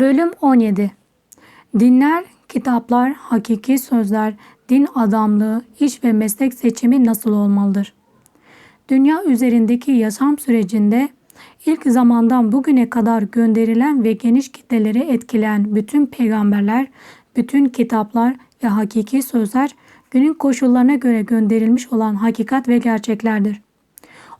Bölüm 17 Dinler, kitaplar, hakiki sözler, din adamlığı, iş ve meslek seçimi nasıl olmalıdır? Dünya üzerindeki yaşam sürecinde ilk zamandan bugüne kadar gönderilen ve geniş kitleleri etkileyen bütün peygamberler, bütün kitaplar ve hakiki sözler günün koşullarına göre gönderilmiş olan hakikat ve gerçeklerdir.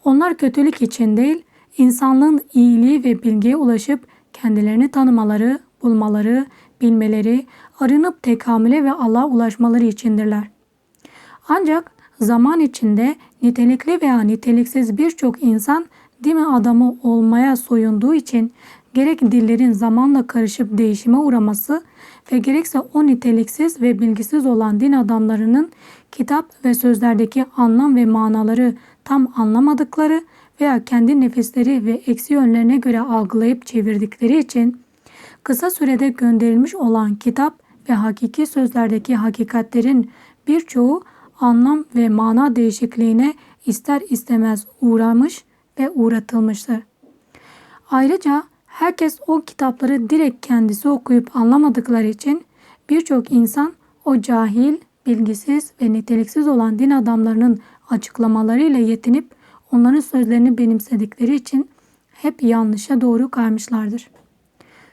Onlar kötülük için değil, insanlığın iyiliği ve bilgiye ulaşıp kendilerini tanımaları, bulmaları, bilmeleri, arınıp tekamüle ve Allah'a ulaşmaları içindirler. Ancak zaman içinde nitelikli veya niteliksiz birçok insan din adamı olmaya soyunduğu için gerek dillerin zamanla karışıp değişime uğraması ve gerekse o niteliksiz ve bilgisiz olan din adamlarının kitap ve sözlerdeki anlam ve manaları tam anlamadıkları veya kendi nefisleri ve eksi yönlerine göre algılayıp çevirdikleri için kısa sürede gönderilmiş olan kitap ve hakiki sözlerdeki hakikatlerin birçoğu anlam ve mana değişikliğine ister istemez uğramış ve uğratılmıştır. Ayrıca herkes o kitapları direkt kendisi okuyup anlamadıkları için birçok insan o cahil, bilgisiz ve niteliksiz olan din adamlarının açıklamalarıyla yetinip onların sözlerini benimsedikleri için hep yanlışa doğru kaymışlardır.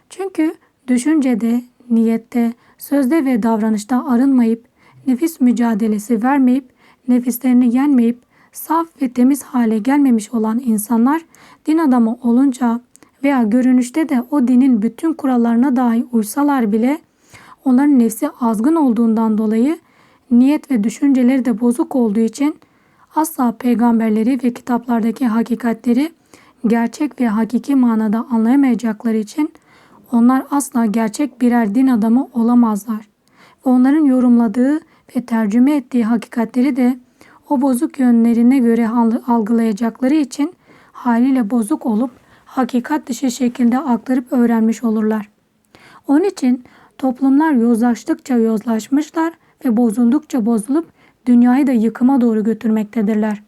Çünkü düşüncede, niyette, sözde ve davranışta arınmayıp, nefis mücadelesi vermeyip, nefislerini yenmeyip, saf ve temiz hale gelmemiş olan insanlar din adamı olunca veya görünüşte de o dinin bütün kurallarına dahi uysalar bile onların nefsi azgın olduğundan dolayı niyet ve düşünceleri de bozuk olduğu için asla peygamberleri ve kitaplardaki hakikatleri gerçek ve hakiki manada anlayamayacakları için onlar asla gerçek birer din adamı olamazlar. Onların yorumladığı ve tercüme ettiği hakikatleri de o bozuk yönlerine göre algılayacakları için haliyle bozuk olup hakikat dışı şekilde aktarıp öğrenmiş olurlar. Onun için toplumlar yozlaştıkça yozlaşmışlar ve bozuldukça bozulup dünyayı da yıkıma doğru götürmektedirler.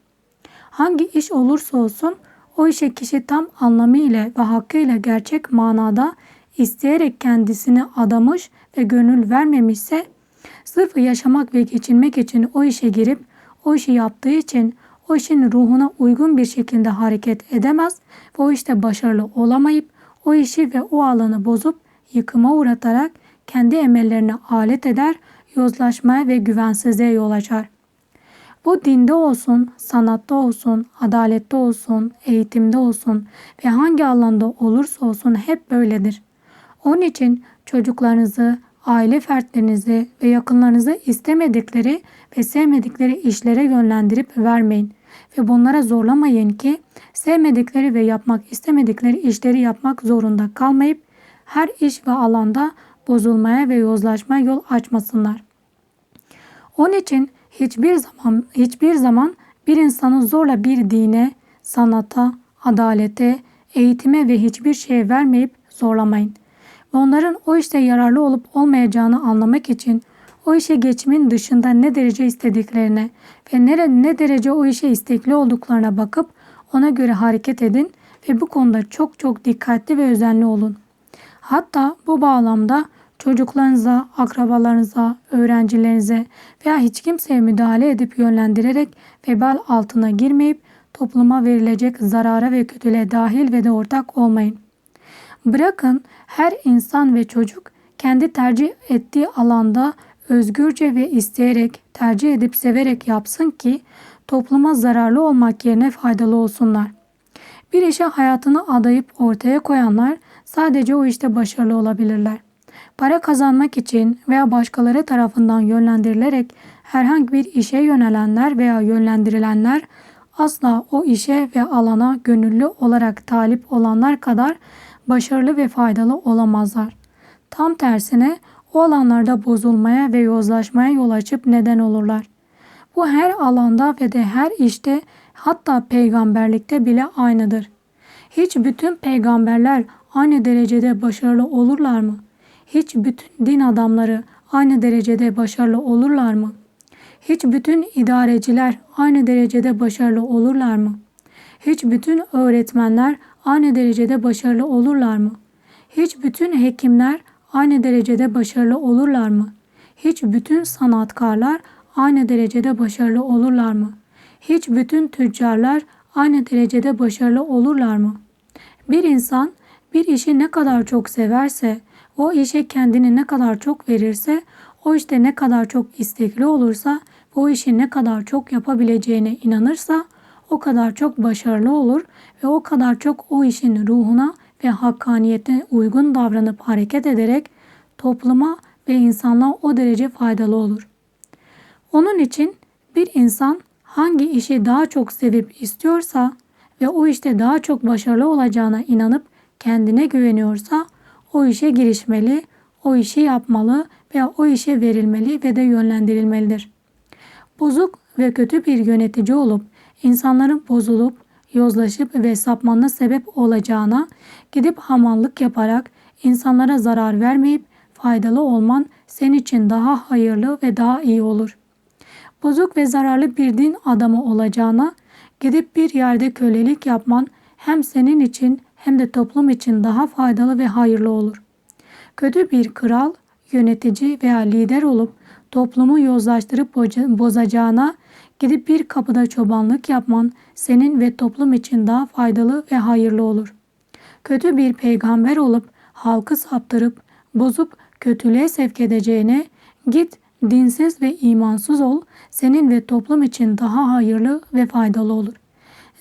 Hangi iş olursa olsun o işe kişi tam anlamıyla ve hakkıyla gerçek manada isteyerek kendisini adamış ve gönül vermemişse sırf yaşamak ve geçinmek için o işe girip o işi yaptığı için o işin ruhuna uygun bir şekilde hareket edemez ve o işte başarılı olamayıp o işi ve o alanı bozup yıkıma uğratarak kendi emellerine alet eder, yozlaşmaya ve güvensizliğe yol açar. Bu dinde olsun, sanatta olsun, adalette olsun, eğitimde olsun ve hangi alanda olursa olsun hep böyledir. Onun için çocuklarınızı, aile fertlerinizi ve yakınlarınızı istemedikleri ve sevmedikleri işlere yönlendirip vermeyin ve bunlara zorlamayın ki sevmedikleri ve yapmak istemedikleri işleri yapmak zorunda kalmayıp her iş ve alanda bozulmaya ve yozlaşmaya yol açmasınlar. Onun için hiçbir zaman hiçbir zaman bir insanı zorla bir dine, sanata, adalete, eğitime ve hiçbir şeye vermeyip zorlamayın. Ve onların o işte yararlı olup olmayacağını anlamak için o işe geçimin dışında ne derece istediklerine ve nere, ne derece o işe istekli olduklarına bakıp ona göre hareket edin ve bu konuda çok çok dikkatli ve özenli olun. Hatta bu bağlamda çocuklarınıza, akrabalarınıza, öğrencilerinize veya hiç kimseye müdahale edip yönlendirerek vebal altına girmeyip topluma verilecek zarara ve kötülüğe dahil ve de ortak olmayın. Bırakın her insan ve çocuk kendi tercih ettiği alanda özgürce ve isteyerek, tercih edip severek yapsın ki topluma zararlı olmak yerine faydalı olsunlar. Bir işe hayatını adayıp ortaya koyanlar sadece o işte başarılı olabilirler. Para kazanmak için veya başkaları tarafından yönlendirilerek herhangi bir işe yönelenler veya yönlendirilenler asla o işe ve alana gönüllü olarak talip olanlar kadar başarılı ve faydalı olamazlar. Tam tersine o alanlarda bozulmaya ve yozlaşmaya yol açıp neden olurlar. Bu her alanda ve de her işte hatta peygamberlikte bile aynıdır. Hiç bütün peygamberler aynı derecede başarılı olurlar mı? Hiç bütün din adamları aynı derecede başarılı olurlar mı? Hiç bütün idareciler aynı derecede başarılı olurlar mı? Hiç bütün öğretmenler aynı derecede başarılı olurlar mı? Hiç bütün hekimler aynı derecede başarılı olurlar mı? Hiç bütün sanatkarlar aynı derecede başarılı olurlar mı? Hiç bütün tüccarlar aynı derecede başarılı olurlar mı? Bir insan bir işi ne kadar çok severse, o işe kendini ne kadar çok verirse, o işte ne kadar çok istekli olursa, o işi ne kadar çok yapabileceğine inanırsa o kadar çok başarılı olur ve o kadar çok o işin ruhuna ve hakkaniyete uygun davranıp hareket ederek topluma ve insanlığa o derece faydalı olur. Onun için bir insan hangi işi daha çok sevip istiyorsa ve o işte daha çok başarılı olacağına inanıp kendine güveniyorsa o işe girişmeli, o işi yapmalı veya o işe verilmeli ve de yönlendirilmelidir. Bozuk ve kötü bir yönetici olup insanların bozulup, yozlaşıp ve sapmanına sebep olacağına gidip hamallık yaparak insanlara zarar vermeyip faydalı olman senin için daha hayırlı ve daha iyi olur. Bozuk ve zararlı bir din adamı olacağına gidip bir yerde kölelik yapman hem senin için hem de toplum için daha faydalı ve hayırlı olur. Kötü bir kral, yönetici veya lider olup toplumu yozlaştırıp bozacağına gidip bir kapıda çobanlık yapman senin ve toplum için daha faydalı ve hayırlı olur. Kötü bir peygamber olup halkı saptırıp bozup kötülüğe sevk edeceğine git dinsiz ve imansız ol senin ve toplum için daha hayırlı ve faydalı olur.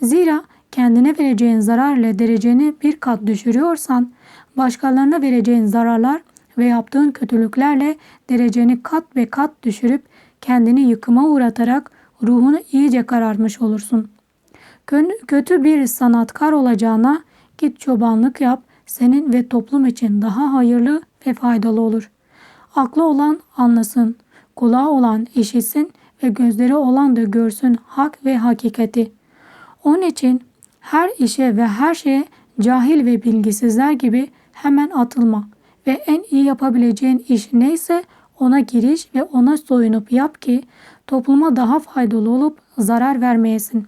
Zira kendine vereceğin zararla dereceni bir kat düşürüyorsan başkalarına vereceğin zararlar ve yaptığın kötülüklerle dereceni kat ve kat düşürüp kendini yıkıma uğratarak ruhunu iyice karartmış olursun. Kötü bir sanatkar olacağına git çobanlık yap, senin ve toplum için daha hayırlı ve faydalı olur. Aklı olan anlasın, kulağı olan işitsin ve gözleri olan da görsün hak ve hakikati. Onun için her işe ve her şeye cahil ve bilgisizler gibi hemen atılma ve en iyi yapabileceğin iş neyse ona giriş ve ona soyunup yap ki topluma daha faydalı olup zarar vermeyesin.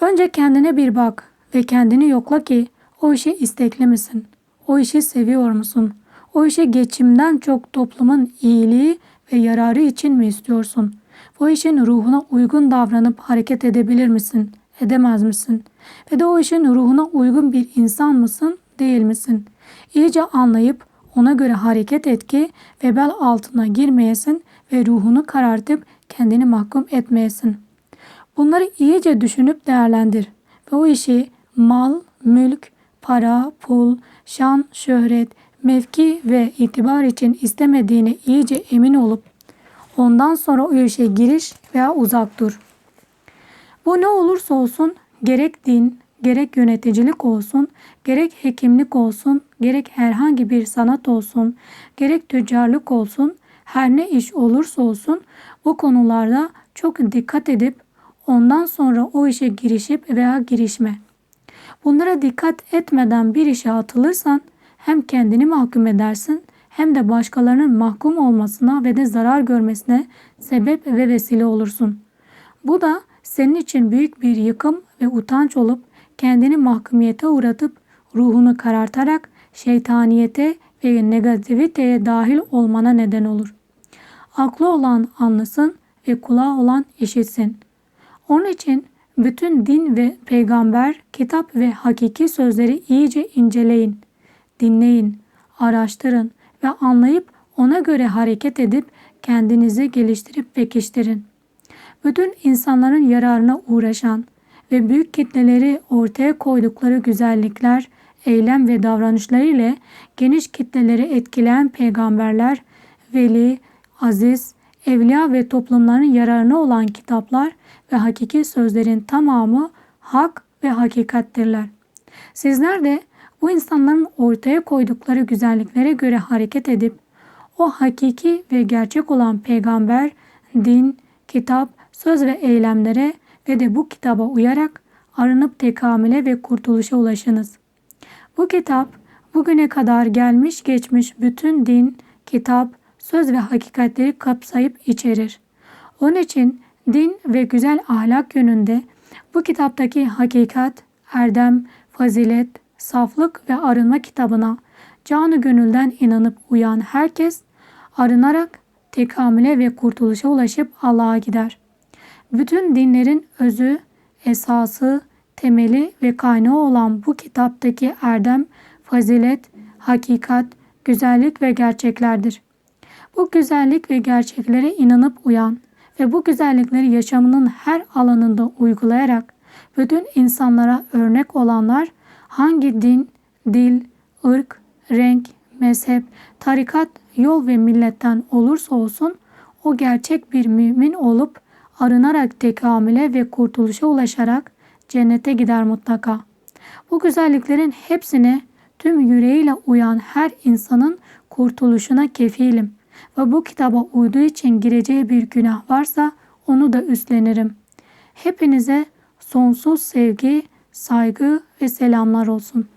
Önce kendine bir bak ve kendini yokla ki o işi istekli misin? O işi seviyor musun? O işe geçimden çok toplumun iyiliği ve yararı için mi istiyorsun? Bu işin ruhuna uygun davranıp hareket edebilir misin? Edemez misin? Ve de o işin ruhuna uygun bir insan mısın? Değil misin? İyice anlayıp ona göre hareket et ki vebel altına girmeyesin ve ruhunu karartıp kendini mahkum etmeyesin. Bunları iyice düşünüp değerlendir ve o işi mal, mülk, para, pul, şan, şöhret, mevki ve itibar için istemediğine iyice emin olup ondan sonra o işe giriş veya uzak dur. Bu ne olursa olsun gerek din, gerek yöneticilik olsun, gerek hekimlik olsun, gerek herhangi bir sanat olsun, gerek tüccarlık olsun, her ne iş olursa olsun bu konularda çok dikkat edip ondan sonra o işe girişip veya girişme. Bunlara dikkat etmeden bir işe atılırsan hem kendini mahkum edersin hem de başkalarının mahkum olmasına ve de zarar görmesine sebep ve vesile olursun. Bu da senin için büyük bir yıkım ve utanç olup kendini mahkumiyete uğratıp ruhunu karartarak şeytaniyete ve negativiteye dahil olmana neden olur. Aklı olan anlasın ve kulağı olan işitsin. Onun için bütün din ve peygamber, kitap ve hakiki sözleri iyice inceleyin, dinleyin, araştırın ve anlayıp ona göre hareket edip kendinizi geliştirip pekiştirin. Bütün insanların yararına uğraşan ve büyük kitleleri ortaya koydukları güzellikler, eylem ve davranışları ile geniş kitleleri etkileyen peygamberler, veli, aziz, evliya ve toplumların yararına olan kitaplar ve hakiki sözlerin tamamı hak ve hakikattirler. Sizler de bu insanların ortaya koydukları güzelliklere göre hareket edip o hakiki ve gerçek olan peygamber, din, kitap, söz ve eylemlere ve de bu kitaba uyarak arınıp tekamüle ve kurtuluşa ulaşınız. Bu kitap bugüne kadar gelmiş geçmiş bütün din, kitap, söz ve hakikatleri kapsayıp içerir. Onun için din ve güzel ahlak yönünde bu kitaptaki hakikat, erdem, fazilet, saflık ve arınma kitabına canı gönülden inanıp uyan herkes arınarak tekamüle ve kurtuluşa ulaşıp Allah'a gider. Bütün dinlerin özü, esası, temeli ve kaynağı olan bu kitaptaki erdem, fazilet, hakikat, güzellik ve gerçeklerdir. Bu güzellik ve gerçeklere inanıp uyan ve bu güzellikleri yaşamının her alanında uygulayarak bütün insanlara örnek olanlar hangi din, dil, ırk, renk, mezhep, tarikat, yol ve milletten olursa olsun o gerçek bir mümin olup arınarak tekamüle ve kurtuluşa ulaşarak cennete gider mutlaka. Bu güzelliklerin hepsine tüm yüreğiyle uyan her insanın kurtuluşuna kefilim ve bu kitaba uyduğu için gireceği bir günah varsa onu da üstlenirim. Hepinize sonsuz sevgi, saygı ve selamlar olsun.